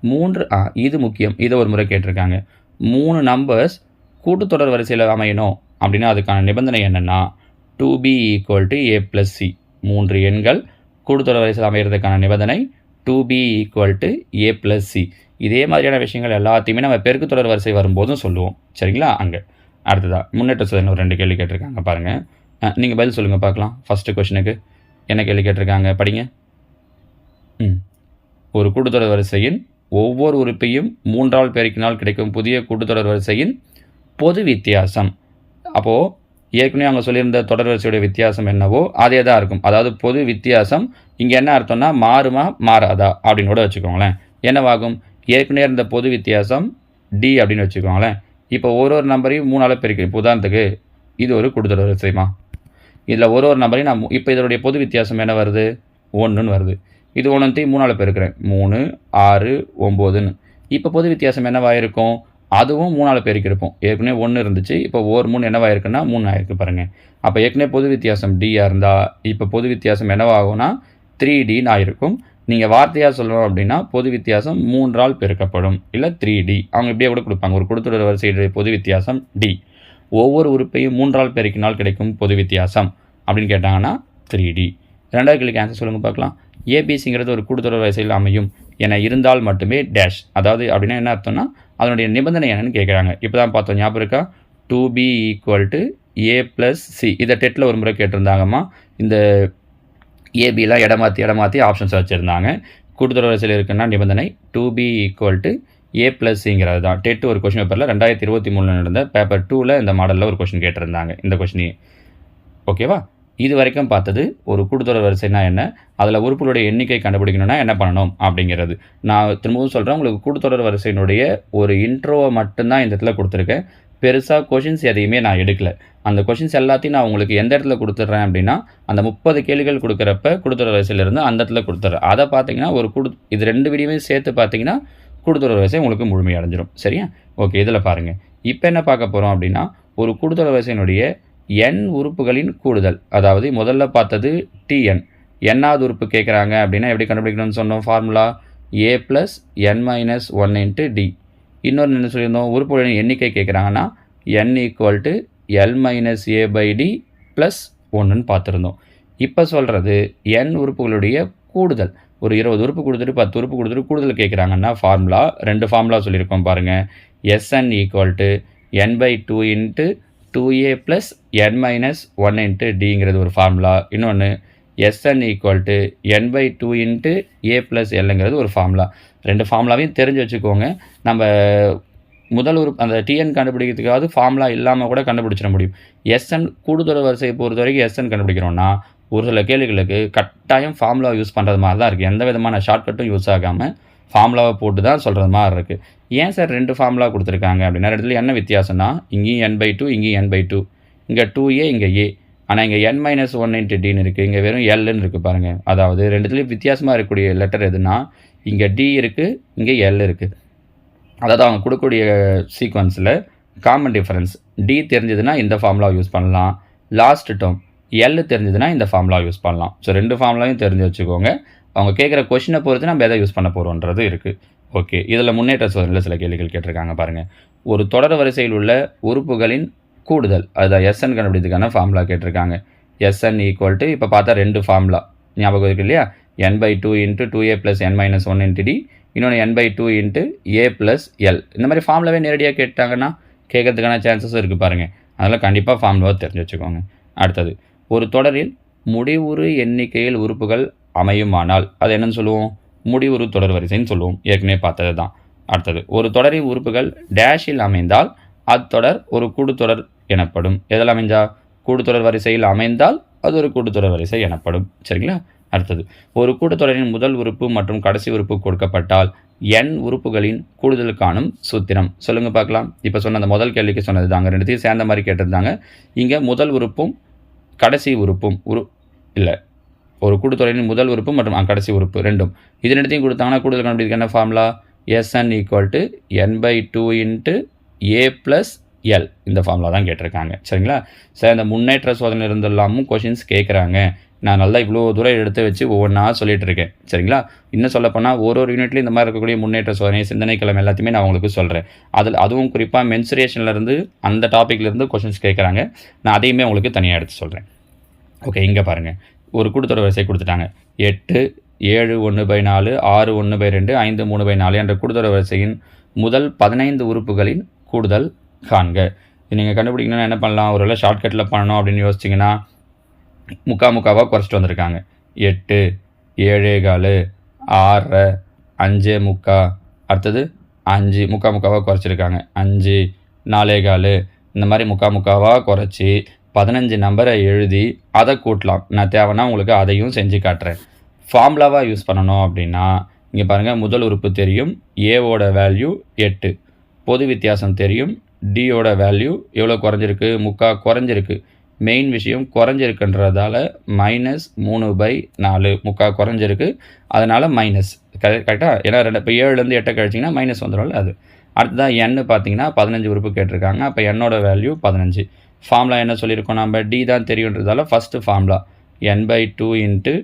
மூன்று ஆ இது முக்கியம். இதை ஒரு முறை கேட்டிருக்காங்க. மூணு நம்பர்ஸ் கூட்டுத்தொடர் வரிசையில் அமையணும் அப்படின்னா அதுக்கான நிபந்தனை என்னென்னா two b equal to a plus c மூன்று எண்கள் கூட்டுத்தொடர் வரிசையில் அமைகிறதுக்கான நிபந்தனை two b equal to a plus c இதே மாதிரியான விஷயங்கள் எல்லாத்தையுமே நம்ம பெருக்குத்தொடர் வரிசை வரும்போதும் சொல்லுவோம். சரிங்களா? அங்கே. அடுத்ததாக முன்னேற்ற சோதனை ஒரு ரெண்டு கேள்வி கேட்டிருக்காங்க பாருங்கள் நீங்கள் பதில் சொல்லுங்கள் பார்க்கலாம். ஃபஸ்ட்டு கொஷினுக்கு என்ன கேள்வி கேட்டிருக்காங்க? படிங்க. ம். ஒரு கூட்டுத்தொடர் வரிசையின் ஒவ்வொரு உறுப்பையும் மூன்றால் பெருக்கினால் கிடைக்கும் புதிய கூட்டுத்தொடர் வரிசையின் பொது வித்தியாசம். அப்போது ஏற்கனவே அவங்க சொல்லியிருந்த தொடர் வரிசையுடைய வித்தியாசம் என்னவோ அதே தான் இருக்கும். அதாவது பொது வித்தியாசம் இங்கே என்ன அர்த்தம்னா மாறுமா மாறாதா அப்படின்னு கூட வச்சுக்கோங்களேன். என்னவாகும்? ஏற்கனவே இருந்த பொது வித்தியாசம் டி அப்படின்னு வச்சுக்கோங்களேன். இப்போ ஒரு ஒரு நம்பரையும் மூணால் பெருக்கிறேன். இப்போ உதாரணத்துக்கு இது ஒரு கூடுதல் வரிசைமா இதில் ஒரு ஒரு நம்பரையும் நான் இப்போ இதனுடைய பொது வித்தியாசம் என்ன வருது? ஒன்றுன்னு வருது. இது ஒன்றத்தையும் மூணால் பெருக்கிறேன். மூணு ஆறு ஒம்போதுன்னு. இப்போ பொது வித்தியாசம் என்னவாக இருக்கும்? அதுவும் மூணால் பெருக்கிருப்போம் ஏற்கனவே ஒன்று இருந்துச்சு. இப்போ ஓர் மூணு என்னவாக இருக்குன்னா மூணு ஆயிருக்கு பாருங்கள் அப்போ ஏற்கனவே பொது வித்தியாசம் டியாக இருந்தால் இப்போ பொது வித்தியாசம் என்னவாகும்னா த்ரீ டின்னு ஆயிருக்கும். நீங்கள் வார்த்தையாக சொல்லணும் அப்படின்னா பொது வித்தியாசம் மூன்றால் பெருக்கப்படும். இல்லை த்ரீ டி அவங்க இப்படியே கூட கொடுப்பாங்க. ஒரு கொடுத்துட வரிசையுடைய பொது வித்தியாசம் டி ஒவ்வொரு உறுப்பையும் மூன்றால் பெருக்கினால் கிடைக்கும் பொது வித்தியாசம் அப்படின்னு கேட்டாங்கன்னா த்ரீ டி ரெண்டாவது கேள்விக்கு ஆன்சர் சொல்லுங்கள் பார்க்கலாம். ஏபிசிங்கிறது ஒரு கூடுதல் வரிசையில் அமையும் என இருந்தால் மட்டுமே டேஷ் அதாவது அப்படின்னா என்ன அர்த்தம்னா அதனுடைய நிபந்தனை என்னன்னு கேட்குறாங்க. இப்போ தான் பார்த்தோம் ஞாபகம் இருக்கா? Two b equal to a plus c இதை டெட்டில் ஒரு முறை கேட்டிருந்தாங்கம்மா. இந்த ஏபிலாம் இடமாற்றி இடமாற்றி ஆப்ஷன்ஸ் வச்சுருந்தாங்க. கூடுதல் வரிசையில் இருக்குன்னா நிபந்தனை two b equal to a ப்ளஸ்ங்கிறது தான். டெட் ஒரு கொஷின் பேப்பரில் ரெண்டாயிரத்தி இருபத்தி மூணில் நடந்த பேப்பர் டூவில் இந்த மாடலில் ஒரு கொஷின் கேட்டிருந்தாங்க இந்த கொஷினையே ஓகேவா இது வரைக்கும் பார்த்தது ஒரு கூட்டுத்தொடர் வரிசைனா என்ன? அதில் உறுப்புகளுடைய எண்ணிக்கை கண்டுபிடிக்கணும்னா என்ன பண்ணணும் அப்படிங்கிறது. நான் திரும்பவும் சொல்கிறேன் உங்களுக்கு கூட்டுத்தொடர் வரிசையினுடைய ஒரு இன்ட்ரோவை மட்டும்தான் இந்த இடத்துல கொடுத்துருக்கேன். பெருசாக கொஷின்ஸ் எதையுமே நான் எடுக்கல. அந்த கொஷின்ஸ் எல்லாத்தையும் நான் உங்களுக்கு எந்த இடத்துல கொடுத்துட்றேன் அப்படின்னா அந்த முப்பது கேள்விகள் கொடுக்குறப்ப கொடுத்துற வயசுலேருந்து அந்த இடத்துல கொடுத்துட்றேன். அதை பார்த்தீங்கன்னா ஒரு குடு இது ரெண்டு வீடியோமே சேர்த்து பார்த்தீங்கன்னா கொடுத்துற வரிசை உங்களுக்கு முழுமையடைஞ்சிரும். சரியா? ஓகே இதில் பாருங்கள் இப்போ என்ன பார்க்க போகிறோம் அப்படின்னா ஒரு கூட்டுத்தொடர் வரிசையினுடைய எண் உறுப்புகளின் கூடுதல். அதாவது முதல்ல பார்த்தது டிஎன் என்னாவது உறுப்பு கேட்குறாங்க அப்படின்னா எப்படி கண்டுபிடிக்கணும்னு சொன்னோம்? Formula a plus n minus one into d இன்னொன்று என்ன சொல்லியிருந்தோம்? உறுப்புகளின் எண்ணிக்கை கேட்குறாங்கன்னா n equal to l minus a by d plus ஒன்றுன்னு பார்த்துருந்தோம். இப்போ சொல்கிறது என் உறுப்புகளுடைய கூடுதல். ஒரு இருபது உறுப்பு கொடுத்துட்டு பத்து உறுப்பு கொடுத்துட்டு கூடுதல் கேட்குறாங்கன்னா ஃபார்முலா ரெண்டு ஃபார்முலா சொல்லியிருக்கோம் பாருங்கள் S n equal to n by two into two a plus n minus one into டிங்கிறது ஒரு ஃபார்முலா இன்னொன்று S n equal to n by two into a plus எல்லுங்கிறது ஒரு ஃபார்முலா ரெண்டு ஃபார்முலாவையும் தெரிஞ்சு வச்சுக்கோங்க. நம்ம முதல் ஒரு அந்த டிஎன் கண்டுபிடிக்கிறதுக்காவது ஃபார்முலா இல்லாமல் கூட கண்டுபிடிச்சிட முடியும். எஸ்என் கூடுதல் வரிசையை பொறுத்த வரைக்கும் எஸ்என் கண்டுபிடிக்கிறோன்னா ஒரு சில கேள்விகளுக்கு கட்டாயம் ஃபார்முலா யூஸ் பண்ணுறது மாதிரி தான் இருக்குது எந்த விதமான ஷார்ட்கட்டும் யூஸ் ஆகாமல் ஃபார்முலாவை போட்டு தான் சொல்கிறது மாதிரி இருக்குது ஏன் சார் ரெண்டு ஃபார்முலா கொடுத்துருக்காங்க அப்படின்னா இடத்துல என்ன வித்தியாசம்னா இங்கேயும் என் பை டூ இங்கேயும் என் பை டூ இங்கே டூ ஏ இங்கே ஏ ஆனால் இங்கே என் மைனஸ் ஒன் இன்ட்டு டின்னு இருக்குது இங்கே வெறும் எல்லுன்னு இருக்குது பாருங்கள் அதாவது ரெண்டுத்துலேயும் வித்தியாசமாக இருக்கக்கூடிய லெட்டர் எதுனா இங்கே டி இருக்குது இங்கே எல் இருக்குது அதாவது அவங்க கொடுக்கக்கூடிய சீக்வன்ஸில் காமன் டிஃபரன்ஸ் டி தெரிஞ்சதுன்னா இந்த ஃபார்முலா யூஸ் பண்ணலாம். லாஸ்ட் டேர்ம் எல் தெரிஞ்சதுன்னா இந்த ஃபார்முலா யூஸ் பண்ணலாம். ஸோ ரெண்டு ஃபார்முலாவையும் தெரிஞ்சு வச்சுக்கோங்க. அவங்க கேட்குற கொஷினை பொறுத்து நம்ம எதை யூஸ் பண்ண போகிறோன்றது இருக்குது ஓகே இதில் முன்னேற்ற சோதனையில் சில கேள்விகள் கேட்டிருக்காங்க பாருங்கள் ஒரு தொடர் வரிசையில் உள்ள உறுப்புகளின் கூடுதல் அதுதான் எஸ்என் கண்டுபிடிக்கிறதுக்கான ஃபார்முலா கேட்டிருக்காங்க. எஸ்என் ஈக்குவல் டு இப்போ பார்த்தா ரெண்டு ஃபார்முலா ஞாபகம் இருக்கு இல்லையா? N by two into two a plus n minus one into d இன்னொன்று n by two into a plus l இந்த மாதிரி ஃபார்முலாவே நேரடியாக கேட்டாங்கன்னா கேட்கறதுக்கான சான்சஸும் இருக்குது பாருங்கள் அதனால் கண்டிப்பாக ஃபார்முலாவை தெரிஞ்சு வச்சுக்கோங்க. அடுத்தது ஒரு தொடரில் முடிவுறு எண்ணிக்கையில் உறுப்புகள் அமையுமானால் அது என்னன்னு சொல்லுவோம்? முடிவுறு தொடர் வரிசைன்னு சொல்லுவோம். ஏற்கனவே பார்த்தது தான் அடுத்தது ஒரு தொடரின் உறுப்புகள் டேஷில் அமைந்தால் அத்தொடர் ஒரு கூடுதொடர் எனப்படும். எதில் அமைஞ்சா? கூடுதொடர் வரிசையில் அமைந்தால் அது ஒரு கூடுதொடர் வரிசை எனப்படும். சரிங்களா? அடுத்தது ஒரு கூட்டத்தொடரின் முதல் உறுப்பு மற்றும் கடைசி உறுப்பு கொடுக்கப்பட்டால் எண் உறுப்புகளின் கூடுதலுக்கானும் சூத்திரம். சொல்லுங்கள் பார்க்கலாம். இப்போ சொன்ன அந்த முதல் கேள்விக்கு சொன்னது தாங்க ரெண்டுத்தையும் சேர்ந்த மாதிரி கேட்டிருந்தாங்க. இங்கே முதல் உறுப்பும் கடைசி உறுப்பும் உரு இல்லை ஒரு கூட்டுத்தொடரின் முதல் உறுப்பு மற்றும் கடைசி உறுப்பு ரெண்டும். இது ரெண்டுத்தையும் கொடுத்தாங்கன்னா கூடுதல் கண்டுபிடிக்க என்ன formula S n equal to n by two into a plus l இந்த ஃபார்முலா தான் கேட்டிருக்காங்க. சரிங்களா? சார் இந்த முன்னேற்ற சோதனை இருந்தெல்லாமும் கொஷின்ஸ் கேட்குறாங்க. நான் நல்லா இவ்வளோ தூரம் எடுத்து வச்சு ஒவ்வொன்றா சொல்லிட்டு இருக்கேன். சரிங்களா? இன்னும் சொல்லப்போனால் ஒரு ஒரு யூனிட்லையும் இந்த மாதிரி இருக்கக்கூடிய முன்னேற்ற சோதனை சிந்தனை கிழமை எல்லாத்தையுமே நான் உங்களுக்கு சொல்கிறேன் அதில் அதுவும் குறிப்பாக மென்சுரேஷன்லேருந்து அந்த டாப்பிக்லேருந்து கொஷின்ஸ் கேட்குறாங்க. நான் அதையுமே உங்களுக்கு தனியாக எடுத்து சொல்கிறேன் ஓகே இங்கே பாருங்கள் ஒரு கூட்டுத்தொடர் வரிசை கொடுத்துட்டாங்க. எட்டு ஏழு ஒன்று பை நாலு ஆறு ஒன்று பை ரெண்டு ஐந்து மூணு பை நாலு என்ற கூட்டுத்தொடர் வரிசையின் முதல் பதினைந்து உறுப்புகளின் கூடுதல் காண்க. இது நீங்கள் கண்டுபிடிக்கணும்னா என்ன பண்ணலாம்? ஒரு ஷார்ட்கட்டில் பண்ணணும் அப்படின்னு யோசிச்சிங்கன்னா முக்கா முக்காவாக குறைச்சிட்டு வந்திருக்காங்க. எட்டு ஏழே காலு ஆறரை அஞ்சே முக்கா அடுத்தது அஞ்சு முக்கா முக்காவாக குறைச்சிருக்காங்க. அஞ்சு நாலே காலு இந்த மாதிரி முக்கா முக்காவாக குறைச்சி பதினஞ்சு நம்பரை எழுதி அதை கூட்டலாம். நான் தேவைன்னா உங்களுக்கு அதையும் செஞ்சு காட்டுறேன். ஃபார்முலாவாக யூஸ் பண்ணணும் அப்படின்னா இங்கே பாருங்கள் முதல் உறுப்பு தெரியும். ஏவோட வேல்யூ எட்டு. பொது வித்தியாசம் தெரியும். டியோட வேல்யூ எவ்வளோ குறைஞ்சிருக்கு? முக்கா குறைஞ்சிருக்கு. மெயின் விஷயம் குறைஞ்சிருக்குன்றதால மைனஸ் மூணு பை நாலு. முக்கா குறைஞ்சிருக்கு. அதனால் மைனஸ் கரெக்டாக ஏன்னா ரெண்டு இப்போ ஏழுலேருந்து எட்டை கழிச்சிங்கன்னா மைனஸ் வந்துடும்ல அது. அடுத்ததான் எண்ணு பார்த்தீங்கன்னா பதினஞ்சு உறுப்பு கேட்டிருக்காங்க. அப்போ என்னோட வேல்யூ பதினஞ்சு. ஃபார்முலா என்ன சொல்லியிருக்கோம் நம்ம டி தான் தெரியுன்றதால first formula n by two into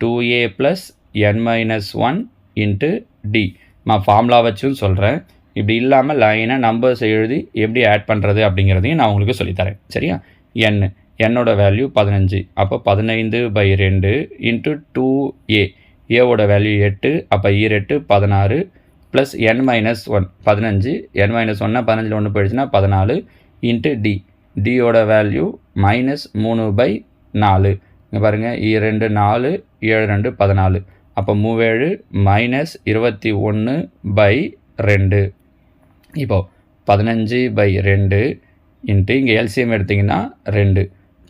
two a plus n minus one into d நான் ஃபார்முலா வச்சும் சொல்கிறேன் இப்படி இல்லாமல் லைனாக நம்பர்ஸ் எழுதி எப்படி ஆட் பண்ணுறது அப்படிங்கிறதையும் நான் உங்களுக்கு சொல்லித்தரேன். சரியா? என் என்னோட வேல்யூ பதினஞ்சு. அப்போ பதினைந்து பை ரெண்டு இன்ட்டு டூ ஏ ஏவோட வேல்யூ எட்டு அப்போ ஈரெட்டு பதினாறு ப்ளஸ் என் மைனஸ் ஒன் பதினஞ்சு. என் மைனஸ் ஒன்னா பதினஞ்சில் ஒன்று போயிடுச்சுன்னா பதினாலு இன்ட்டு டி டியோட வேல்யூ மைனஸ் மூணு பை நாலு. இங்கே பாருங்கள் இரண்டு e நாலு ஏழு ரெண்டு பதினாலு. அப்போ மூவேழு மைனஸ் இருபத்தி ஒன்று பை ரெண்டு. இப்போது பதினஞ்சு பை ரெண்டு இன்ட்டு இங்கே எல்சிஎம் எடுத்திங்கன்னா ரெண்டு.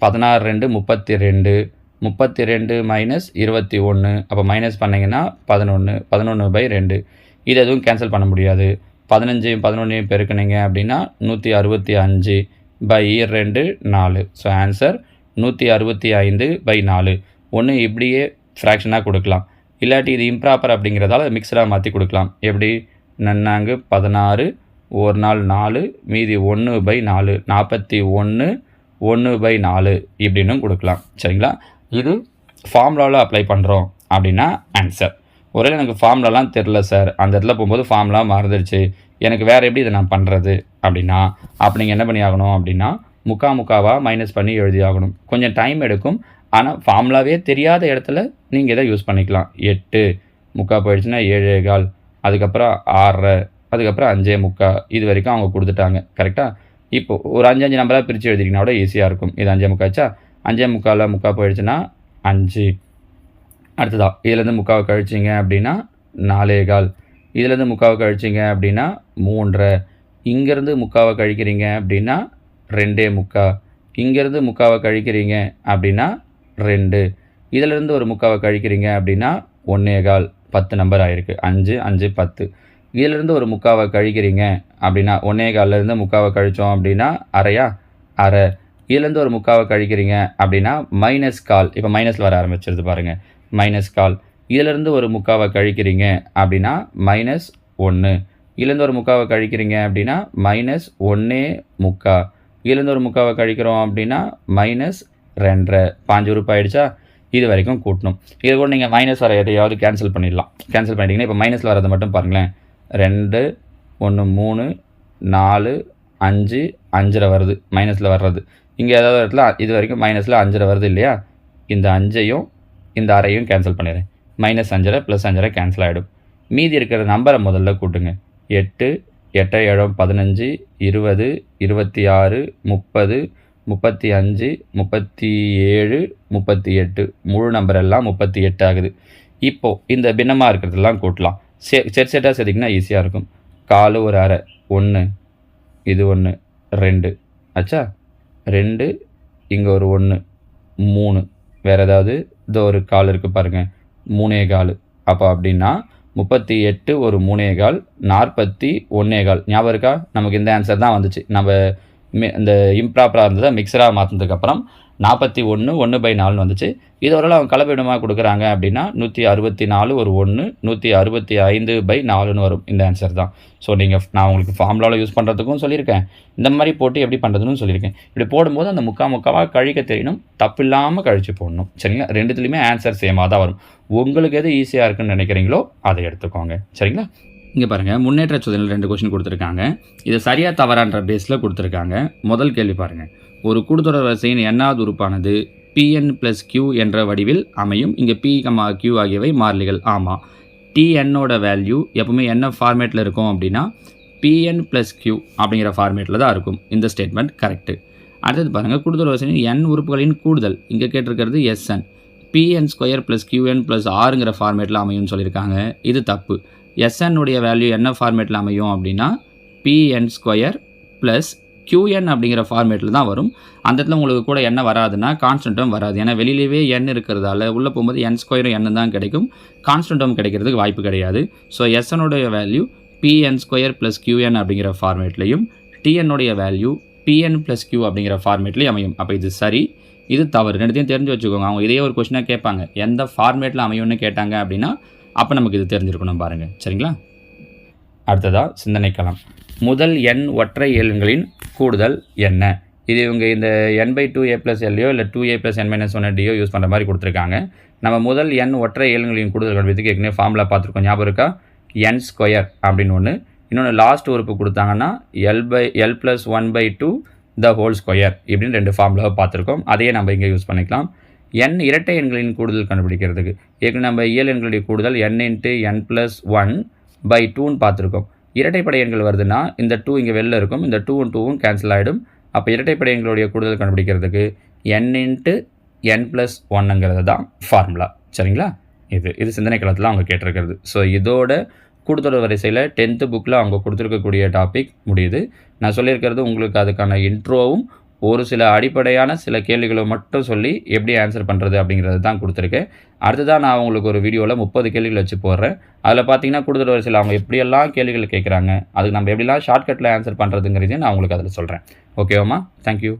பதினாறு ரெண்டு முப்பத்தி ரெண்டு. முப்பத்தி ரெண்டு மைனஸ் இருபத்தி ஒன்று அப்போ மைனஸ் பண்ணிங்கன்னா பதினொன்று பதினொன்று பை ரெண்டு. இது எதுவும் கேன்சல் பண்ண முடியாது. பதினஞ்சையும் பதினொன்றையும் பெருக்கினீங்க அப்படின்னா நூற்றி அறுபத்தி அஞ்சு. பை ரெண்டு நாலு. ஸோ ஆன்சர் நூற்றி அறுபத்தி ஐந்து பை நாலு. ஒன்று இப்படியே ஃப்ராக்ஷனாக கொடுக்கலாம். இல்லாட்டி இது இம்ப்ராப்பர் அப்படிங்கிறதால மிக்சராக மாற்றி கொடுக்கலாம். எப்படி? நன்னாங்கு பதினாறு ஒரு நாள் நாலு மீதி ஒன்று பை நாலு. நாற்பத்தி ஒன்று ஒன்று பை நாலு இப்படின்னும் கொடுக்கலாம். சரிங்களா? இது ஃபார்முலாவில் அப்ளை பண்ணுறோம் அப்படின்னா ஆன்சர் ஒரே எனக்கு ஃபார்முலாலாம் தெரில சார் அந்த இடத்துல போகும்போது ஃபார்முலா மறந்துடுச்சு எனக்கு வேறு எப்படி இதை நான் பண்ணுறது அப்படின்னா அப்போ நீங்கள் என்ன பண்ணி ஆகணும் அப்படின்னா முக்கா முக்காவாக மைனஸ் பண்ணி எழுதி ஆகணும். கொஞ்சம் டைம் எடுக்கும். ஆனால் ஃபார்முலாவே தெரியாத இடத்துல நீங்கள் இதை யூஸ் பண்ணிக்கலாம். எட்டு முக்கா போயிடுச்சுன்னா ஏழே கால் அதுக்கப்புறம் ஆறரை அதுக்கப்புறம் அஞ்சே முக்கா இது வரைக்கும் அவங்க கொடுத்துட்டாங்க. கரெக்டாக இப்போ ஒரு அஞ்சு அஞ்சு நம்பராக பிரித்து எழுதிட்டிங்கன்னா கூட ஈஸியாக இருக்கும். இது அஞ்சே முக்காச்சா அஞ்சே முக்காலில் முக்கா போயிடுச்சுன்னா அஞ்சு. அடுத்ததா இதுலேருந்து முக்காவை கழிச்சிங்க அப்படின்னா நாலே கால் இதுலேருந்து முக்காவை கழிச்சிங்க அப்படின்னா மூன்றரை. இங்கேருந்து முக்காவை கழிக்கிறீங்க அப்படின்னா ரெண்டே முக்கா. இங்கேருந்து முக்காவை கழிக்கிறீங்க அப்படின்னா ரெண்டு. இதிலேருந்து ஒரு முக்காவை கழிக்கிறீங்க அப்படின்னா ஒன்றே கால் பத்து நம்பர் ஆயிருக்கு. அஞ்சு அஞ்சு பத்து. இதிலேருந்து ஒரு முக்காவை கழிக்கிறீங்க அப்படின்னா ஒன்றே கால்லேருந்து முக்காவை கழித்தோம் அப்படின்னா அரையா? அரை. இதுலேருந்து ஒரு முக்காவை கழிக்கிறீங்க அப்படின்னா மைனஸ் கால். இப்போ மைனஸில் வர ஆரம்பிச்சிருது பாருங்கள் மைனஸ் கால். இதிலேருந்து ஒரு முக்காவை கழிக்கிறீங்க அப்படின்னா மைனஸ் ஒன்று இதுலேருந்து ஒரு முக்காவை கழிக்கிறீங்க அப்படின்னா மைனஸ் ஒன்றே முக்கா. இதுலேருந்து ஒரு முக்காவை கழிக்கிறோம் அப்படின்னா மைனஸ் ரெண்டரை. பாஞ்சு உறுப்பு ஆயிடுச்சா இது வரைக்கும் கூட்டணும். இது கூட நீங்கள் மைனஸ் வர எதையாவது கேன்சல் பண்ணிடலாம். கேன்சல் பண்ணிட்டீங்கன்னா இப்போ மைனஸில் வரதை மட்டும் பாருங்களேன். ரெண்டு ஒன்று மூணு நாலு அஞ்சு அஞ்சரை வருது. மைனஸில் வர்றது. இங்கே ஏதாவது இடத்துல இது வரைக்கும் மைனஸில் அஞ்சரை வருது இல்லையா? இந்த அஞ்சையும் இந்த அறையும் கேன்சல் பண்ணிடுறேன். மைனஸ் அஞ்சரை ப்ளஸ் அஞ்சரை கேன்சல் ஆகிடும் மீதி இருக்கிற நம்பரை முதல்ல கூட்டுங்க. எட்டு எட்டை ஏழம் பதினஞ்சு இருபது இருபத்தி ஆறு முப்பது முப்பத்தி அஞ்சு முப்பத்தி ஏழு முப்பத்தி எட்டு. முழு நம்பர் எல்லாம் முப்பத்தி எட்டு ஆகுது. இப்போது இந்த பின்னமாக இருக்கிறதெல்லாம் கூட்டலாம். சே செட் செட்டாக சேர்த்திங்கன்னா ஈஸியாக இருக்கும். காலு ஒரு அரை. ஒன்று இது ஒன்று ரெண்டு. ஆச்சா ரெண்டு இங்கே ஒரு ஒன்று மூணு. வேறு ஏதாவது இதோ ஒரு கால் இருக்குது பாருங்கள் மூணே கால் அப்போ அப்படின்னா முப்பத்தி எட்டு ஒரு மூணே கால் நாற்பத்தி ஒன்றே கால் ஞாபகம் இருக்கா? நமக்கு இந்த ஆன்சர் தான் வந்துச்சு. நம்ம இந்த இம்ப்ராப்பராக இருந்ததை மிக்சராக மாற்றினதுக்கப்புறம் நாற்பத்தி ஒன்று ஒன்று பை நாலுன்னு வந்துச்சு. இது ஓரளவு அவங்க கலப்பிடமாக கொடுக்குறாங்க அப்படின்னா நூற்றி அறுபத்தி நாலு ஒரு ஒன்று நூற்றி அறுபத்தி ஐந்து பை நாலுன்னு வரும். இந்த ஆன்சர் தான். ஸோ நீங்கள் நான் உங்களுக்கு ஃபார்முலாவில் யூஸ் பண்ணுறதுக்கும் சொல்லியிருக்கேன். இந்த மாதிரி போட்டு எப்படி பண்ணுறதுன்னு சொல்லியிருக்கேன். இப்படி போடும்போது அந்த முக்கா முக்காவாக கழிக்க தெரியணும். தப்பு இல்லாமல் கழித்து போடணும். சரிங்களா? ரெண்டுத்துலேயுமே ஆன்சர் சேமாக தான் வரும். உங்களுக்கு எது ஈஸியாக இருக்குன்னு நினைக்கிறீங்களோ அதை எடுத்துக்கோங்க. சரிங்களா? இங்கே பாருங்கள் முன்னேற்ற சோதனையில் ரெண்டு கொஸ்டின் கொடுத்துருக்காங்க. இது சரியாக தவறான்ற பேஸில் கொடுத்துருக்காங்க. முதல் கேள்வி பாருங்கள் ஒரு கூடுதொடர் வரிசையின் எண்ணாவது உறுப்பானது பிஎன் ப்ளஸ் கியூ என்ற வடிவில் அமையும். இங்கே பி கமா கியூ ஆகியவை மாறிலிகள். ஆமாம் டிஎன்னோட வேல்யூ எப்பவுமே என்ன ஃபார்மேட்டில் இருக்கும் அப்படின்னா பிஎன் ப்ளஸ் கியூ அப்படிங்கிற ஃபார்மேட்டில் தான் இருக்கும். இந்த ஸ்டேட்மெண்ட் கரெக்டு அடுத்தது பாருங்கள் கூடுதல் வரிசையின் என் உறுப்புகளின் கூடுதல். இங்கே கேட்டிருக்கிறது S n p n square plus q n plus ஆறுங்கிற ஃபார்மேட்டில் அமையும்னு சொல்லியிருக்காங்க. இது தப்பு. எஸ்என்னுடைய வேல்யூ என்ன ஃபார்மேட்டில் அமையும் அப்படின்னா பிஎன் ஸ்கொயர் ப்ளஸ் QN அப்படிங்கிற ஃபார்மேட்டில் தான் வரும். அந்த இடத்துல உங்களுக்கு கூட என்ன வராதுன்னா கான்ஸ்டன்ட்டும் வராது. ஏன்னா வெளியிலேயே எண் இருக்கிறதால உள்ளே போகும்போது என் ஸ்கொயரும் n தான் கிடைக்கும். கான்ஸ்டன்ட்டும் கிடைக்கிறதுக்கு வாய்ப்பு கிடையாது. So எஸ்எனுடைய value p n square plus q n அப்படிங்கிற ஃபார்மேட்லையும் டிஎன்னுடைய value p n plus q அப்படிங்கிற ஃபார்மேட்லேயும் அமையும். அப்போ இது சரி இது தவறு. ரெண்டுத்தையும் தெரிஞ்சு வச்சுக்கோங்க. அவங்க இதே ஒரு கொஸ்டினாக கேட்பாங்க. எந்த ஃபார்மேட்டில் அமையும்னு கேட்டாங்க அப்படின்னா அப்போ நமக்கு இது தெரிஞ்சிருக்கணும் பாருங்கள் சரிங்களா? அடுத்ததாக சிந்தனைக்களம் முதல் எண் ஒற்றை எண்களின் கூடுதல் என்ன? இது இவங்க இந்த n by two a plus எல்லையோ இல்லை two a plus n minus one deo use பண்ணுற மாதிரி கொடுத்துருக்காங்க. நம்ம முதல் எண் ஒற்றை எண்களின் கூடுதல் கண்டுபிடித்துக்கு ஏற்கனவே ஃபார்முலா பார்த்துருக்கோம். ஞாபகம் இருக்கா? என் ஸ்கொயர் அப்படின்னு ஒன்று இன்னொன்று லாஸ்ட் உறுப்பு கொடுத்தாங்கன்னா l by l plus one by two the whole square இப்படின்னு ரெண்டு ஃபார்முலாவை பார்த்துருக்கோம். அதையே நம்ம இங்கே யூஸ் பண்ணிக்கலாம். என் இரட்டை எண்களின் கூடுதல் கண்டுபிடிக்கிறதுக்கு. ஏற்கனவே நம்ம இயல் எண்களுடைய கூடுதல் n into n plus one by டூன்னு பார்த்துருக்கோம். இரட்டைப்படை எண்கள் வருதுன்னா இந்த டூ இங்கே வெளில இருக்கும். இந்த டூவும் டூவும் கேன்சல் ஆகிடும் அப்போ இரட்டைப்படை எண்களுடைய கூடுதல் கண்டுபிடிக்கிறதுக்கு என் இன்ட்டு என் ப்ளஸ் ஒன்னுங்கிறது தான் ஃபார்முலா சரிங்களா? இது இது சிந்தனை காலத்தில் அவங்க கேட்டிருக்கிறது. ஸோ இதோட கூடுதல் வரிசையில் டென்த்து புக்கில் அவங்க கொடுத்துருக்கக்கூடிய டாபிக் முடியுது. நான் சொல்லியிருக்கிறது உங்களுக்கு அதுக்கான இன்ட்ரோவும் ஒரு சில அடிப்படையான சில கேள்விகளை மட்டும் சொல்லி எப்படி ஆன்சர் பண்ணுறது அப்படிங்கிறது தான் கொடுத்துருக்கேன் அடுத்ததான் நான் உங்களுக்கு ஒரு வீடியோவில் முப்பது கேள்விகள் வச்சு போடுறேன். அதில் பார்த்தீங்கன்னா கூடுதல் வரிசையில் அவங்க எப்படியெல்லாம் கேள்விகள் கேட்குறாங்க அதுக்கு நம்ம எப்படிலாம் ஷார்ட்கட்டில் ஆன்சர் பண்ணுறதுங்கிறதையும் நான் உங்களுக்கு அதில் சொல்கிறேன் ஓகேவாம்மா தேங்க்யூ